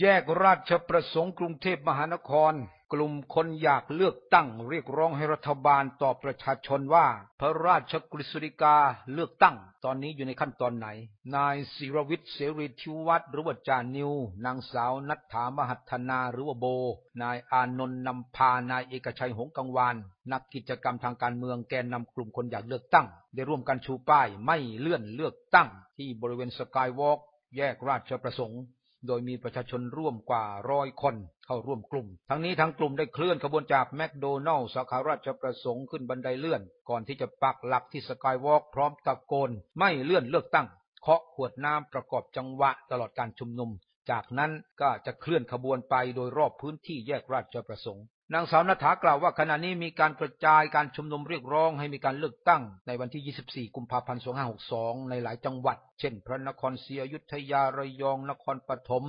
แยกราชประสงค์กรุงเทพมหานคร กลุ่มคนอยากเลือกตั้งเรียกร้องให้รัฐบาลตอบประชาชนว่า พระราชกฤษฎีกาเลือกตั้ง ตอนนี้อยู่ในขั้นตอนไหน นายศิรวิทย์เสรีทิวัฒน์หรือว่าจานิว นางสาวนัทธามหัฒนาหรือว่าโบ นายอานนท์นำพานายเอกชัยหงกังวานนักกิจกรรมทางการเมืองแกนนำกลุ่มคนอยากเลือกตั้ง ได้ร่วมกันชูป้ายไม่เลื่อนเลือกตั้ง ที่บริเวณสกายวอล์กแยกราชประสงค์ โดยมีประชาชนร่วมกว่าร้อยคนเข้าร่วมกลุ่ม ทั้งนี้ทั้งกลุ่มได้เคลื่อนขบวนจากแมคโดนัลล์สาขาราชประสงค์ขึ้นบันไดเลื่อน ก่อนที่จะปักหลักที่สกายวอล์กพร้อมตะโกน ไม่เลื่อนเลือกตั้ง เคาะขวดน้ำประกอบจังหวะตลอดการชุมนุม จากนั้นก็จะเคลื่อนขบวนไปโดยรอบพื้นที่แยกราชประสงค์นางสาวนัฐากล่าวว่าขณะนี้มีการกระจายการชุมนุมเรียกร้องให้มีการเลือกตั้งในวันที่ 24 กุมภาพันธ์ 2562 ในหลายจังหวัด เช่น พระนครศรีอยุธยา ระยอง นครปฐม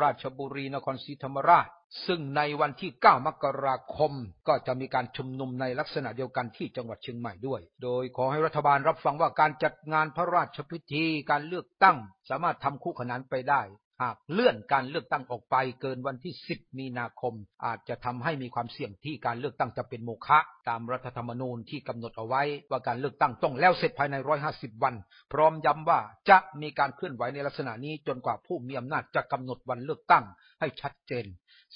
ราชบุรี นครศรีธรรมราช ซึ่งในวันที่ 9 มกราคม ก็จะมีการชุมนุมในลักษณะเดียวกันที่จังหวัดเชียงใหม่ด้วย โดยขอให้รัฐบาลรับฟังว่าการจัดงานพระราชพิธี การเลือกตั้ง สามารถทำคู่ขนานไปได้ หากเลื่อนการเลือกตั้งออกไปเกินวันที่ 10 มีนาคม อาจจะทำให้มีความเสี่ยงที่การเลือกตั้งจะเป็นโมฆะตามรัฐธรรมนูญที่กำหนดเอาไว้ ว่าการเลือกตั้งต้องแล้วเสร็จภายใน 150 วัน พร้อมย้ำว่าจะมีการเคลื่อนไหวในลักษณะนี้จนกว่าผู้มีอำนาจจะกำหนดวันเลือกตั้งให้ชัดเจน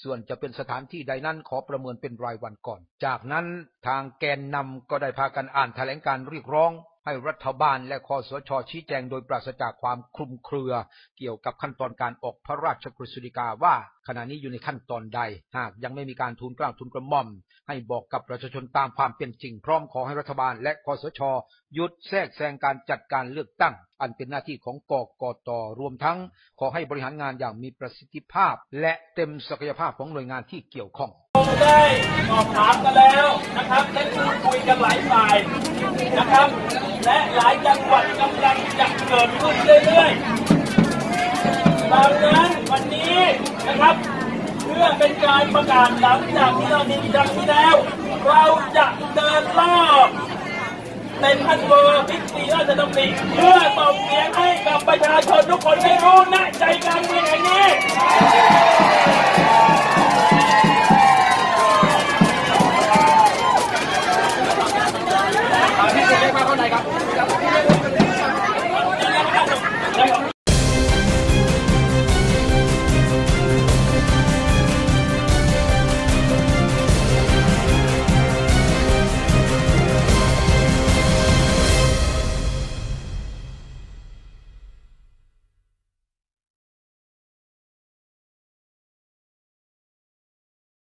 ส่วนจะเป็นสถานที่ใดนั้นขอประเมินเป็นรายวันก่อน จากนั้นทางแกนนำก็ได้พากันอ่านแถลงการเรียกร้อง ให้รัฐบาลและคอสชชี้แจงโดยปราศจากความคลุมเครือ เกี่ยวกับขั้นตอนการออกพระราชกฤษฎีกาว่า ขณะนี้อยู่ในขั้นตอนใด หากยังไม่มีการทูลกล้าทูลกระหม่อม ให้บอกกับประชาชนตามความเป็นจริง พร้อมขอให้รัฐบาลและคอสชหยุดแทรกแซงการจัดการเลือกตั้ง อันเป็นหน้าที่ของกกตรวมทั้ง ขอให้บริหารงานอย่างมีประสิทธิภาพ และเต็มศักยภาพของหน่วยงานที่เกี่ยวข้อง ได้สอบถามกันแล้วนะครับได้พูดคุยกันหลายฝ่ายนะครับ และหลายจังหวัดกำลังจะเกิดขึ้นเรื่อยๆดังนั้นวันนี้นะครับเพื่อเป็นการประกาศหลังจากที่เรามีครั้งที่แล้ว เราจะเดินรอบในพันเวอร์พิธีราชดำริเพื่อตอบเสียงให้กับประชาชนทุกคนได้รู้ณใจกลางเมืองแห่งนี้